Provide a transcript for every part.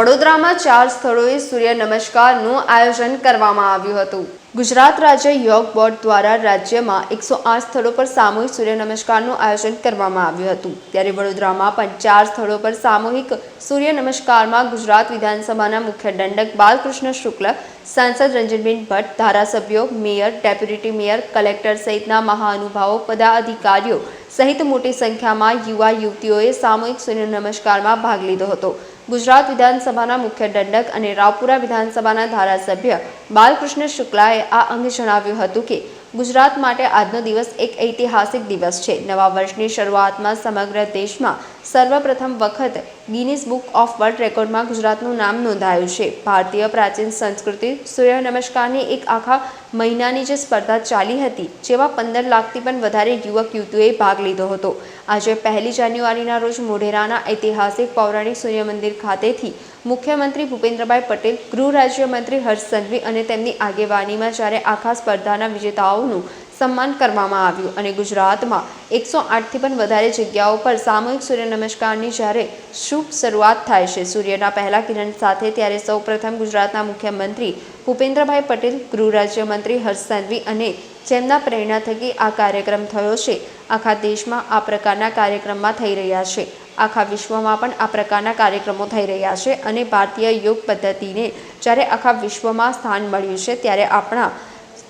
વડોદરામાં ચાર સ્થળોએ સૂર્ય નમસ્કારનું આયોજન કરવામાં આવ્યું હતું. ગુજરાત રાજ્ય યોગ બોર્ડ દ્વારા રાજ્યમાં એકસો આઠ સ્થળો પર સામૂહિક સૂર્ય નમસ્કારનું આયોજન કરવામાં આવ્યું હતું. ત્યારે વડોદરામાં પણ ચાર સ્થળો પર સામૂહિક સૂર્ય નમસ્કારમાં ગુજરાત વિધાનસભાના મુખ્ય દંડક બાલકૃષ્ણ શુક્લ, સાંસદ રંજનબેન ભટ્ટ, ધારાસભ્યો, મેયર, ડેપ્યુટી મેયર, કલેક્ટર સહિતના મહાનુભાવો, પદાધિકારીઓ સહિત મોટી સંખ્યામાં યુવા યુવતીઓએ સામૂહિક સૂર્ય નમસ્કારમાં ભાગ લીધો હતો. ગુજરાત વિધાનસભાના મુખ્ય દંડક અને રાવપુરા વિધાનસભાના ધારાસભ્ય બાલકૃષ્ણ શુક્લાએ આ અંગે જણાવ્યું હતું કે ગુજરાત માટે આજનો દિવસ એક ઐતિહાસિક દિવસ છે. નવા વર્ષની શરૂઆતમાં સમગ્ર દેશમાં સર્વપ્રથમ વખત ગિનિસ બુક ઓફ વર્લ્ડ રેકોર્ડમાં ગુજરાતનું નામ નોંધાયું છે. ભારતીય પ્રાચીન સંસ્કૃતિ સૂર્ય નમસ્કારની એક આખા મહિનાની જે સ્પર્ધા ચાલી હતી, જેમાં પંદર લાખથી પણ વધારે યુવક, યુવતીઓએ ભાગ લીધો હતો. આજે પહેલી જાન્યુઆરીના રોજ મોઢેરાના ઐતિહાસિક પૌરાણિક સૂર્ય મંદિર ખાતેથી મુખ્યમંત્રી ભૂપેન્દ્રભાઈ પટેલ, ગૃહ રાજ્યમંત્રી હર્ષ સંઘવી અને તેમની આગેવાનીમાં જ્યારે આખા સ્પર્ધાના વિજેતાઓનું સન્માન કરવામાં આવ્યું અને ગુજરાતમાં એકસો આઠથી પણ વધારે જગ્યાઓ પર સામૂહિક સૂર્ય નમસ્કારની જ્યારે શુભ શરૂઆત થાય છે. સૂર્યના પહેલા કિરણ સાથે ત્યારે સૌપ્રથમ ગુજરાતના મુખ્યમંત્રી ભૂપેન્દ્રભાઈ પટેલ, ગૃહ રાજ્યમંત્રી હર્ષ સંઘવી અને જેમના પ્રેરણા થકી આ કાર્યક્રમ થયો છે. આખા દેશમાં આ પ્રકારના કાર્યક્રમમાં થઈ રહ્યા છે. આખા વિશ્વમાં પણ આ પ્રકારના કાર્યક્રમો થઈ રહ્યા છે અને ભારતીય યોગ પદ્ધતિને જ્યારે આખા વિશ્વમાં સ્થાન મળ્યું છે ત્યારે આપણા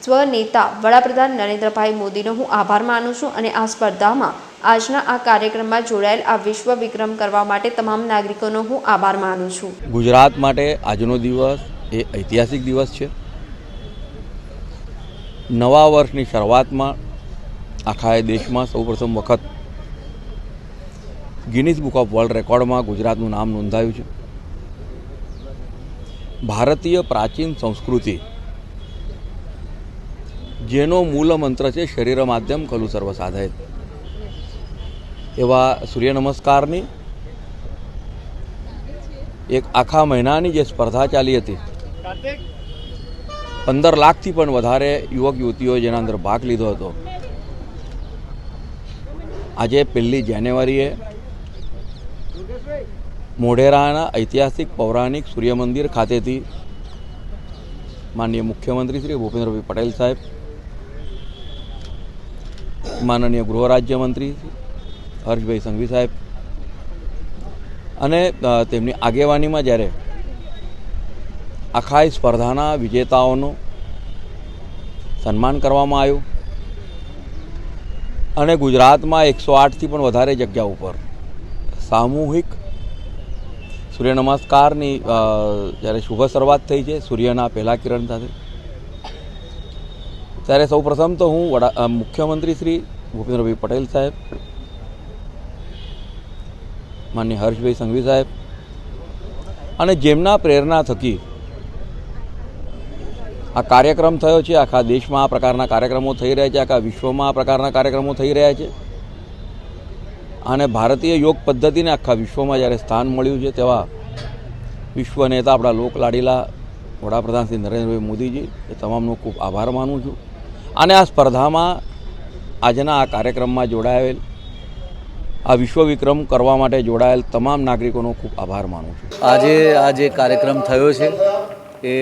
સ્વનેતા વડાપ્રધાન નરેન્દ્રભાઈ મોદીનો હું આભાર માનું છું અને આ સ્પર્ધામાં આજના આ કાર્યક્રમમાં જોડાયેલ આ વિશ્વ વિક્રમ કરવા માટે તમામ નાગરિકોનો હું આભાર માનું છું. ગુજરાત માટે આજનો દિવસ એ ઐતિહાસિક દિવસ છે. નવા વર્ષની શરૂઆતમાં આખા દેશમાં સૌપ્રથમ વખત ગિનિસ બુક ઓફ વર્લ્ડ રેકોર્ડમાં ગુજરાતનું નામ નોંધાયું છે. ભારતીય પ્રાચીન સંસ્કૃતિ જેનો મૂળ મંત્ર છે શરીર માધ્યમ ખલુ સર્વ સાધય એવા સૂર્ય નમસ્કારની એક આખા મહિનાની જે સ્પર્ધા ચાલી હતી, પંદર લાખથી પણ વધારે યુવક યુવતીઓએ જેના અંદર ભાગ લીધો હતો. આજે પહેલી જાન્યુઆરીએ મોઢેરાના ઐતિહાસિક પૌરાણિક સૂર્ય મંદિર ખાતેથી માનનીય મુખ્યમંત્રી શ્રી ભૂપેન્દ્રભાઈ પટેલ સાહેબ માનનીય ગૃહ રાજ્યમંત્રી હર્ષભાઈ સંઘવી સાહેબ અને તેમની આગેવાનીમાં જ્યારે આખા સ્પર્ધાના વિજેતાઓનું સન્માન કરવામાં આવ્યું અને ગુજરાતમાં એકસો આઠથી પણ વધારે જગ્યા ઉપર સામૂહિક સૂર્ય નમસ્કારની જ્યારે શુભ શરૂઆત થઈ છે, સૂર્યના પહેલા કિરણ સાથે ત્યારે સૌ પ્રથમ તો હું વડા મુખ્યમંત્રી શ્રી ભૂપેન્દ્રભાઈ પટેલ સાહેબ માન્ય હર્ષભાઈ સંઘવી સાહેબ અને જેમના પ્રેરણા થકી આ કાર્યક્રમ થયો છે, આખા દેશમાં આ પ્રકારના કાર્યક્રમો થઈ રહ્યા છે, આખા વિશ્વમાં આ પ્રકારના કાર્યક્રમો થઈ રહ્યા છે. અને ભારતીય યોગ પદ્ધતિને આખા વિશ્વમાં જ્યારે સ્થાન મળ્યું છે, તેવા વિશ્વ નેતા આપણા લોકલાડીલા વડાપ્રધાન શ્રી નરેન્દ્રભાઈ મોદીજી, એ તમામનો ખૂબ આભાર માનું છું. અને આ સ્પર્ધામાં આજના આ કાર્યક્રમમાં જોડાયેલ, આ વિશ્વ વિક્રમ કરવા માટે જોડાયેલ તમામ નાગરિકોનો ખૂબ આભાર માનું છું. આજે આ જે કાર્યક્રમ થયો છે, એ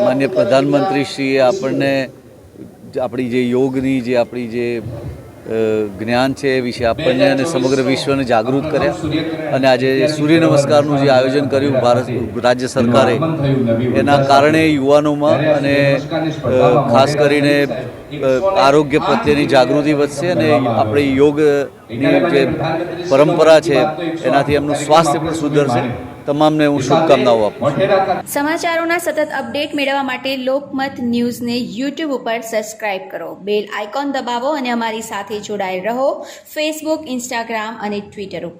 માન્ય પ્રધાનમંત્રીશ્રીએ આપણને આપણી જે યોગની જે આપણી જે જ્ઞાન છે એ વિશે આપણને અને સમગ્ર વિશ્વને જાગૃત કર્યા. અને આજે સૂર્ય નમસ્કારનું જે આયોજન કર્યું ભારત, રાજ્ય સરકારે, એના કારણે યુવાનોમાં અને ખાસ કરીને આરોગ્ય પ્રત્યેની જાગૃતિ વધશે અને આપણે યોગની જે પરંપરા છે, એનાથી એમનું સ્વાસ્થ્ય પણ સુધરશે. તમામને હું શુભકામનાઓ આપું છું. સમાચારોના સતત અપડેટ મેળવવા માટે લોકમત ન્યૂઝને યુટ્યુબ ઉપર સબસ્ક્રાઇબ કરો. બેલ આઇકોન દબાવો અને અમારી સાથે જોડાયેલ રહો. ફેસબુક ઇન્સ્ટાગ્રામ અને ટ્વિટર ઉપર.